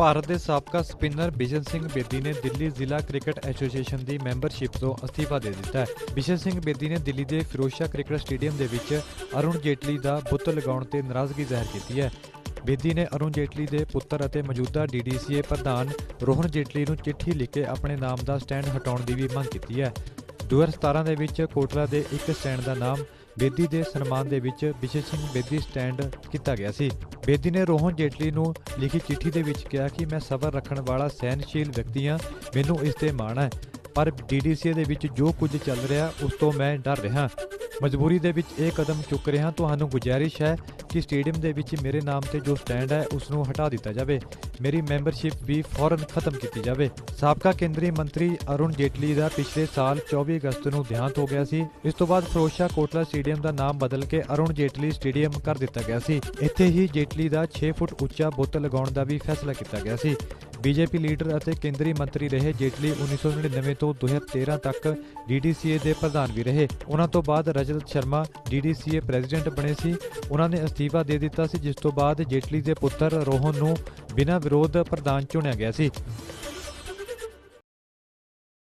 ਭਾਰਤ ਦੇ ਸਾਬਕਾ ਸਪਿਨਰ ਬਿਸ਼ਨ ਸਿੰਘ ਬੇਦੀ ਨੇ ਦਿੱਲੀ ਜ਼ਿਲ੍ਹਾ ਕ੍ਰਿਕਟ ਐਸੋਸੀਏਸ਼ਨ ਦੀ ਮੈਂਬਰਸ਼ਿਪ ਤੋਂ ਅਸਤੀਫਾ ਦੇ ਦਿੱਤਾ ਹੈ। ਬਿਸ਼ਨ ਸਿੰਘ ਬੇਦੀ ਨੇ ਦਿੱਲੀ ਦੇ ਫਿਰੋਜ਼ਸ਼ਾਹ ਕ੍ਰਿਕਟ ਸਟੇਡੀਅਮ ਦੇ ਵਿੱਚ ਅਰੁਣ ਜੇਟਲੀ ਦਾ ਬੁੱਤ ਲਗਾਉਣ ਤੇ ਨਾਰਾਜ਼ਗੀ ਜ਼ਾਹਿਰ ਕੀਤੀ ਹੈ। ਬੇਦੀ ਨੇ ਅਰੁਣ ਜੇਟਲੀ ਦੇ ਪੁੱਤਰ ਅਤੇ ਮੌਜੂਦਾ ਡੀਡੀਸੀਏ ਪ੍ਰਧਾਨ ਰੋਹਨ ਜੇਟਲੀ ਨੂੰ ਚਿੱਠੀ ਲਿਖ ਕੇ ਆਪਣੇ ਨਾਮ ਦਾ ਸਟੈਂਡ ਹਟਾਉਣ ਦੀ ਵੀ ਮੰਗ ਕੀਤੀ ਹੈ। 2017 ਦੇ ਵਿੱਚ ਕੋਟਲਾ ਦੇ ਇੱਕ ਸਟੈਂਡ ਦਾ ਨਾਮ ਬੇਦੀ ਦੇ ਸਨਮਾਨ ਦੇ ਵਿੱਚ ਬਿਸ਼ਨ ਸਿੰਘ ਬੇਦੀ ਸਟੈਂਡ ਕੀਤਾ ਗਿਆ ਸੀ। ਬੇਦੀ ਨੇ ਰੋਹਨ ਜੇਟਲੀ ਨੂੰ ਲਿਖੀ ਚਿੱਠੀ ਦੇ ਵਿੱਚ ਕਿਹਾ ਕਿ ਮੈਂ ਸਬਰ ਰੱਖਣ ਵਾਲਾ ਸਹਿਨਸ਼ੀਲ ਵਿਅਕਤੀ ਹਾਂ, ਮੈਨੂੰ ਇਸ ਤੇ ਮਾਣ ਹੈ। ਪਰ ਡੀਡੀਸੀ ਦੇ ਵਿੱਚ ਜੋ ਕੁਝ ਚੱਲ ਰਿਹਾ, ਉਸ ਤੋਂ ਮੈਂ ਡਰ ਰਿਹਾ। ਮਜਬੂਰੀ ਦੇ ਵਿੱਚ ਇਹ ਕਦਮ ਚੁੱਕ ਰਿਹਾ ਤੁਹਾਨੂੰ ਗੁਜ਼ਾਰਿਸ਼ ਹੈ ਕਿ ਸਟੇਡੀਅਮ ਦੇ ਵਿੱਚ ਮੇਰੇ ਨਾਮ ਤੇ ਜੋ ਸਟੈਂਡ ਹੈ ਉਸ ਨੂੰ ਹਟਾ ਦਿੱਤਾ ਜਾਵੇ। ਮੇਰੀ ਮੈਂਬਰਸ਼ਿਪ ਵੀ ਫੌਰਨ ਖਤਮ ਕੀਤੀ ਜਾਵੇ। ਸਾਬਕਾ ਕੇਂਦਰੀ ਮੰਤਰੀ ਅਰੁਣ ਜੇਟਲੀ ਦਾ ਪਿਛਲੇ ਸਾਲ 24 ਅਗਸਤ ਨੂੰ ਦੇਹਾਂਤ ਹੋ ਗਿਆ ਸੀ। ਇਸ ਤੋਂ ਬਾਅਦ ਫਰੋਸ਼ਾ ਕੋਟਲਾ ਸਟੇਡੀਅਮ ਦਾ ਨਾਮ ਬਦਲ ਕੇ ਅਰੁਣ ਜੇਟਲੀ ਸਟੇਡੀਅਮ ਕਰ ਦਿੱਤਾ ਗਿਆ ਸੀ। ਇੱਥੇ ਹੀ ਜੇਟਲੀ ਦਾ 6 ਫੁੱਟ ਉੱਚਾ ਬੁੱਤ ਲਗਾਉਣ ਦਾ ਵੀ ਫੈਸਲਾ ਕੀਤਾ ਗਿਆ ਸੀ। ਬੀਜੇਪੀ ਲੀਡਰ ਅਤੇ ਕੇਂਦਰੀ ਮੰਤਰੀ ਰਹੇ ਜੇਟਲੀ 1999 ਤੋਂ 2013 ਤੱਕ ਡੀਡੀਸੀਏ ਦੇ ਪ੍ਰਧਾਨ ਵੀ ਰਹੇ। ਉਹਨਾਂ ਤੋਂ ਬਾਅਦ ਰਜਤ ਸ਼ਰਮਾ ਡੀਡੀਸੀਏ ਪ੍ਰੈਜ਼ੀਡੈਂਟ ਬਣੇ ਸੀ। ਉਹਨਾਂ ਨੇ ਅਸਤੀਫਾ ਦੇ ਦਿੱਤਾ ਸੀ, ਜਿਸ ਤੋਂ ਬਾਅਦ ਜੇਟਲੀ ਦੇ ਪੁੱਤਰ ਰੋਹਨ ਨੂੰ ਬਿਨਾਂ ਵਿਰੋਧ ਪ੍ਰਧਾਨ ਚੁਣਿਆ ਗਿਆ ਸੀ।